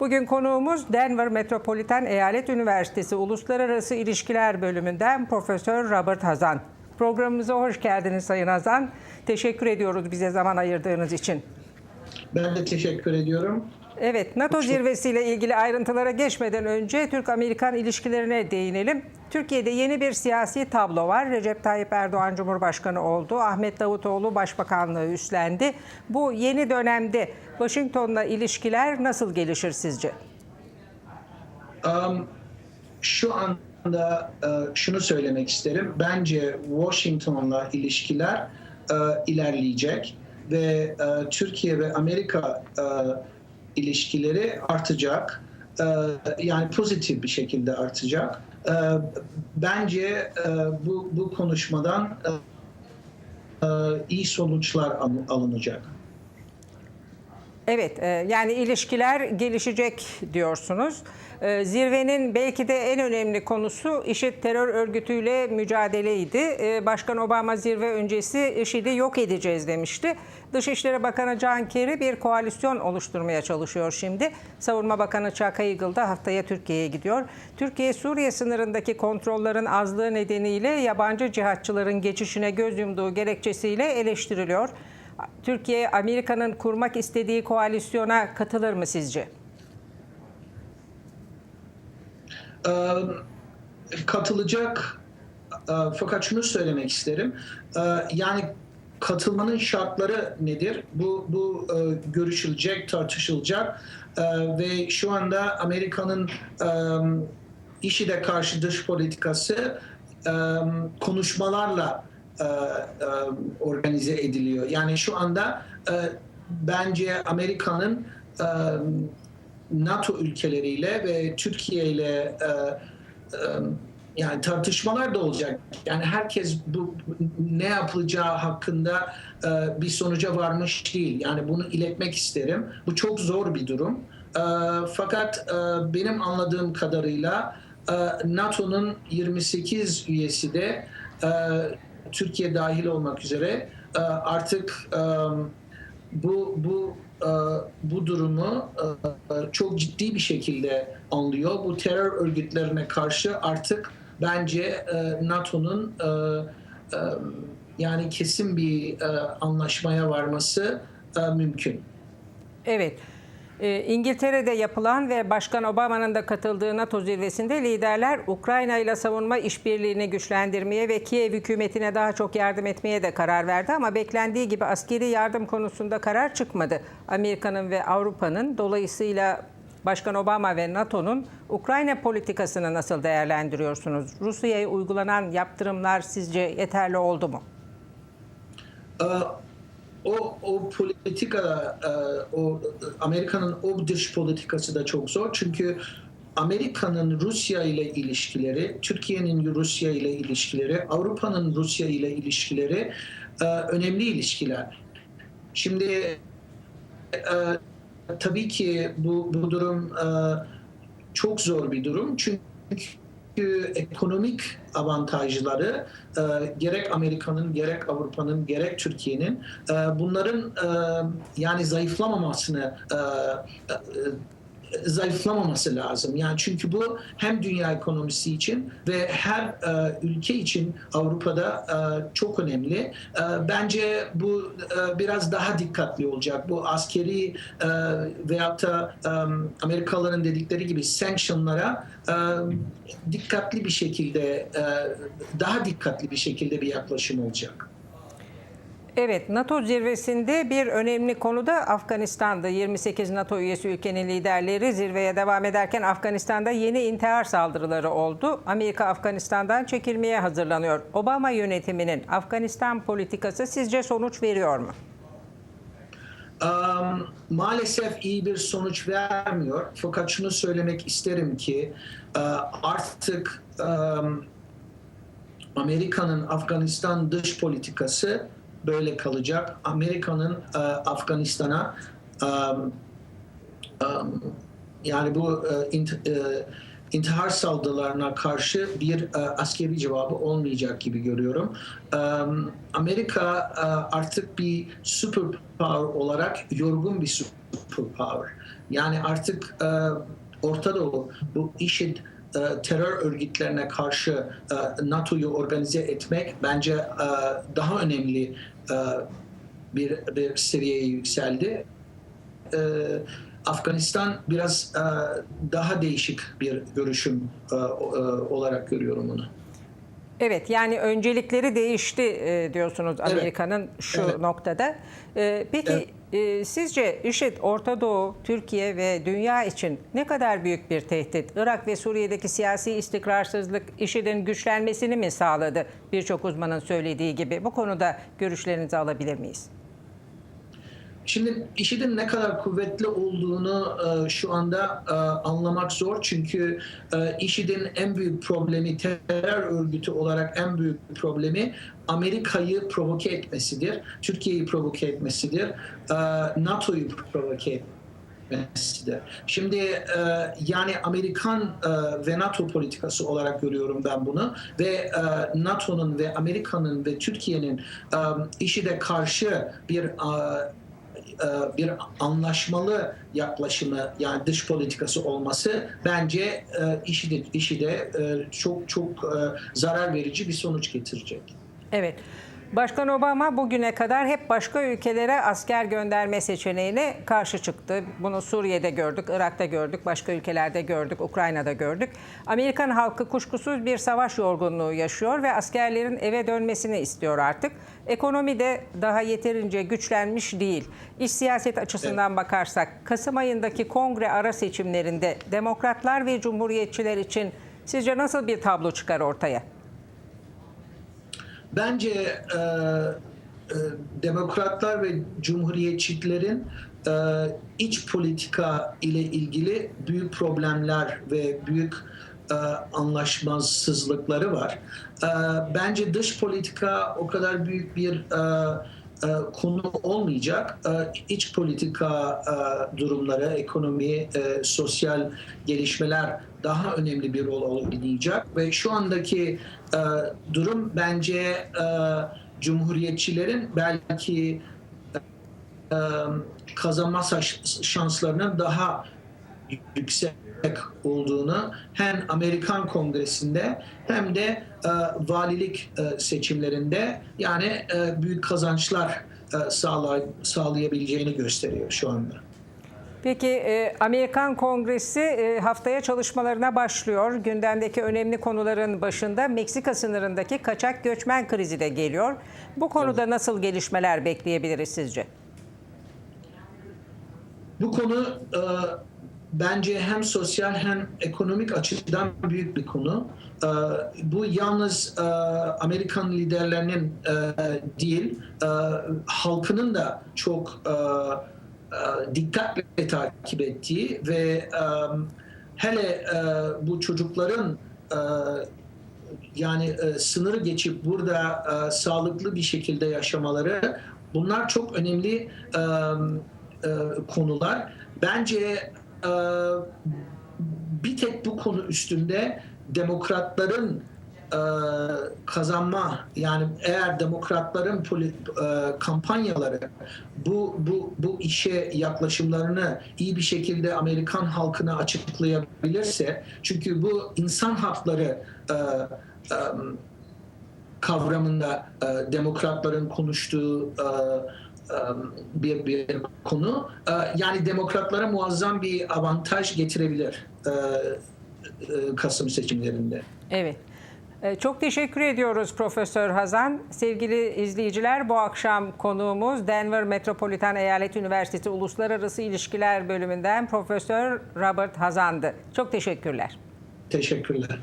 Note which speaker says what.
Speaker 1: Bugün konuğumuz Denver Metropolitan Eyalet Üniversitesi Uluslararası İlişkiler Bölümünden Profesör Robert Hazan. Programımıza hoş geldiniz Sayın Hazan. Teşekkür ediyoruz bize zaman ayırdığınız için.
Speaker 2: Ben de teşekkür ediyorum.
Speaker 1: Evet, NATO zirvesiyle ilgili ayrıntılara geçmeden önce Türk-Amerikan ilişkilerine değinelim. Türkiye'de yeni bir siyasi tablo var. Recep Tayyip Erdoğan Cumhurbaşkanı oldu. Ahmet Davutoğlu Başbakanlığı üstlendi. Bu yeni dönemde Washington'la ilişkiler nasıl gelişir sizce?
Speaker 2: Um, şu anda e, şunu söylemek isterim. Bence Washington'la ilişkiler e, ilerleyecek ve e, Türkiye ve Amerika e, ilişkileri artacak. E, yani pozitif bir şekilde artacak. E, bence e, bu bu konuşmadan e, e, iyi sonuçlar al- alınacak.
Speaker 1: Evet, e, yani ilişkiler gelişecek diyorsunuz. E, Zirvenin belki de en önemli konusu IŞİD terör örgütüyle mücadeleydi. E, Başkan Obama zirve öncesi IŞİD'i yok edeceğiz demişti. Dışişleri Bakanı Can Kerry bir koalisyon oluşturmaya çalışıyor şimdi. Savunma Bakanı Çaka Eagle da haftaya Türkiye'ye gidiyor. Türkiye Suriye sınırındaki kontrollerin azlığı nedeniyle yabancı cihatçıların geçişine göz yumduğu gerekçesiyle eleştiriliyor. Türkiye Amerika'nın kurmak istediği koalisyona katılır mı sizce?
Speaker 2: Ee, katılacak e, fakat şunu söylemek isterim. Ee, yani katılmanın şartları nedir? Bu bu e, görüşülecek, tartışılacak Ee, ve şu anda Amerika'nın e, IŞİD'e karşı dış politikası konuşmalarla e, e, organize ediliyor. Yani şu anda e, bence Amerika'nın NATO ülkeleriyle ve Türkiye ile yani tartışmalar da olacak. Yani herkes bu ne yapılacağı hakkında bir sonuca varmış değil. Yani bunu iletmek isterim. Bu çok zor bir durum. Fakat benim anladığım kadarıyla NATO'nun 28 üyesi de Türkiye dahil olmak üzere e, artık e, bu bu e, bu durumu çok ciddi bir şekilde anlıyor. Bu terör örgütlerine karşı artık bence NATO'nun yani kesin bir anlaşmaya varması mümkün.
Speaker 1: Evet. Ee, İngiltere'de yapılan ve Başkan Obama'nın da katıldığı NATO zirvesinde liderler Ukrayna ile savunma işbirliğini güçlendirmeye ve Kiev hükümetine daha çok yardım etmeye de karar verdi ama beklendiği gibi askeri yardım konusunda karar çıkmadı. Amerika'nın ve Avrupa'nın dolayısıyla Başkan Obama ve NATO'nun Ukrayna politikasını nasıl değerlendiriyorsunuz? Rusya'ya uygulanan yaptırımlar sizce yeterli oldu mu?
Speaker 2: Ee, o o politika e, o Amerika'nın o dış politikası da çok zor çünkü Amerika'nın Rusya ile ilişkileri, Türkiye'nin Rusya ile ilişkileri, Avrupa'nın Rusya ile ilişkileri e, önemli ilişkiler. Şimdi e, tabii ki bu bu durum çok zor bir durum çünkü ekonomik avantajları e, gerek Amerika'nın gerek Avrupa'nın gerek Türkiye'nin e, bunların e, yani zayıflamamasını e, e, zayıflamaması lazım. Yani çünkü bu hem dünya ekonomisi için ve her e, ülke için Avrupa'da e, çok önemli. E, bence bu e, biraz daha dikkatli olacak. Bu askeri e, veyahut da e, Amerikalıların dedikleri gibi sanctionlara e, dikkatli bir şekilde e, daha dikkatli bir şekilde bir yaklaşım olacak.
Speaker 1: Evet, NATO zirvesinde bir önemli konu da Afganistan'da. 28 NATO üyesi ülkenin liderleri zirveye devam ederken Afganistan'da yeni intihar saldırıları oldu. Amerika Afganistan'dan çekilmeye hazırlanıyor. Obama yönetiminin Afganistan politikası sizce sonuç veriyor mu?
Speaker 2: Um, maalesef iyi bir sonuç vermiyor. Fakat şunu söylemek isterim ki e, artık um, Amerika'nın Afganistan dış politikası böyle kalacak. Amerika'nın e, Afganistan'a um, um, yani bu e, e, intihar saldırılarına karşı bir e, askeri cevabı olmayacak gibi görüyorum. E, Amerika e, artık bir superpower olarak yorgun bir superpower. Yani artık e, Orta Doğu bu IŞİD e, terör örgütlerine karşı e, NATO'yu organize etmek bence e, daha önemli e, bir, bir seviyeye yükseldi. E, Afganistan biraz e, daha değişik bir görüşüm e, e, olarak görüyorum onu.
Speaker 1: Evet yani öncelikleri değişti e, diyorsunuz
Speaker 2: Evet.
Speaker 1: Amerika'nın şu
Speaker 2: Evet.
Speaker 1: noktada. E, peki
Speaker 2: Evet.
Speaker 1: E, sizce IŞİD Orta Doğu, Türkiye ve dünya için ne kadar büyük bir tehdit? Irak ve Suriye'deki siyasi istikrarsızlık IŞİD'in güçlenmesini mi sağladı? Birçok uzmanın söylediği gibi. Bu konuda görüşlerinizi alabilir miyiz?
Speaker 2: Şimdi IŞİD'in ne kadar kuvvetli olduğunu e, şu anda e, anlamak zor. Çünkü e, IŞİD'in en büyük problemi, terör örgütü olarak en büyük problemi Amerika'yı provoke etmesidir. Türkiye'yi provoke etmesidir. e, NATO'yu provoke etmesidir. Şimdi e, yani Amerikan e, ve NATO politikası olarak görüyorum ben bunu ve e, NATO'nun ve Amerika'nın ve Türkiye'nin e, IŞİD'e karşı bir e, bir anlaşmalı yaklaşımı yani dış politikası olması bence e, IŞİD'e, IŞİD'e e, çok çok e, zarar verici bir sonuç getirecek.
Speaker 1: Evet. Başkan Obama bugüne kadar hep başka ülkelere asker gönderme seçeneğine karşı çıktı. Bunu Suriye'de gördük, Irak'ta gördük, başka ülkelerde gördük, Ukrayna'da gördük. Amerikan halkı kuşkusuz bir savaş yorgunluğu yaşıyor ve askerlerin eve dönmesini istiyor artık. Ekonomi de daha yeterince güçlenmiş değil. İş siyaset açısından bakarsak Kasım ayındaki kongre ara seçimlerinde demokratlar ve cumhuriyetçiler için sizce nasıl bir tablo çıkar ortaya?
Speaker 2: Bence e, e, demokratlar ve cumhuriyetçilerin e, iç politika ile ilgili büyük problemler ve büyük e, anlaşmazsızlıkları var. E, bence dış politika o kadar büyük bir e, konu olmayacak. E, iç politika e, durumları, ekonomi, e, sosyal gelişmeler daha önemli bir rol oynayacak ve şu andaki e, durum bence e, cumhuriyetçilerin belki e, kazanma şans- şanslarının daha yüksek olduğunu hem Amerikan Kongresi'nde hem de e, valilik e, seçimlerinde yani e, büyük kazançlar e, sağlay- sağlayabileceğini gösteriyor şu anda.
Speaker 1: Peki e, Amerikan Kongresi e, haftaya çalışmalarına başlıyor. Gündemdeki önemli konuların başında Meksika sınırındaki kaçak göçmen krizi de geliyor. Bu konuda nasıl gelişmeler bekleyebiliriz sizce?
Speaker 2: Bu konu e, bence hem sosyal hem ekonomik açıdan büyük bir konu. E, bu yalnız e, Amerikan liderlerinin e, değil, e, halkının da çok dikkatle takip ettiği ve hele bu çocukların yani sınırı geçip burada sağlıklı bir şekilde yaşamaları bunlar çok önemli konular. Bence e, bir tek bu konu üstünde demokratların e, kazanma yani eğer demokratların poli- e, kampanyaları bu bu bu işe yaklaşımlarını iyi bir şekilde Amerikan halkına açıklayabilirse çünkü bu insan hakları e, e, kavramında e, demokratların konuştuğu e, bir, bir konu. Yani demokratlara muazzam bir avantaj getirebilir Kasım seçimlerinde.
Speaker 1: Evet. Çok teşekkür ediyoruz Profesör Hazan. Sevgili izleyiciler bu akşam konuğumuz Denver Metropolitan Eyalet Üniversitesi Uluslararası İlişkiler Bölümünden Profesör Robert Hazan'dı. Çok teşekkürler.
Speaker 2: Teşekkürler.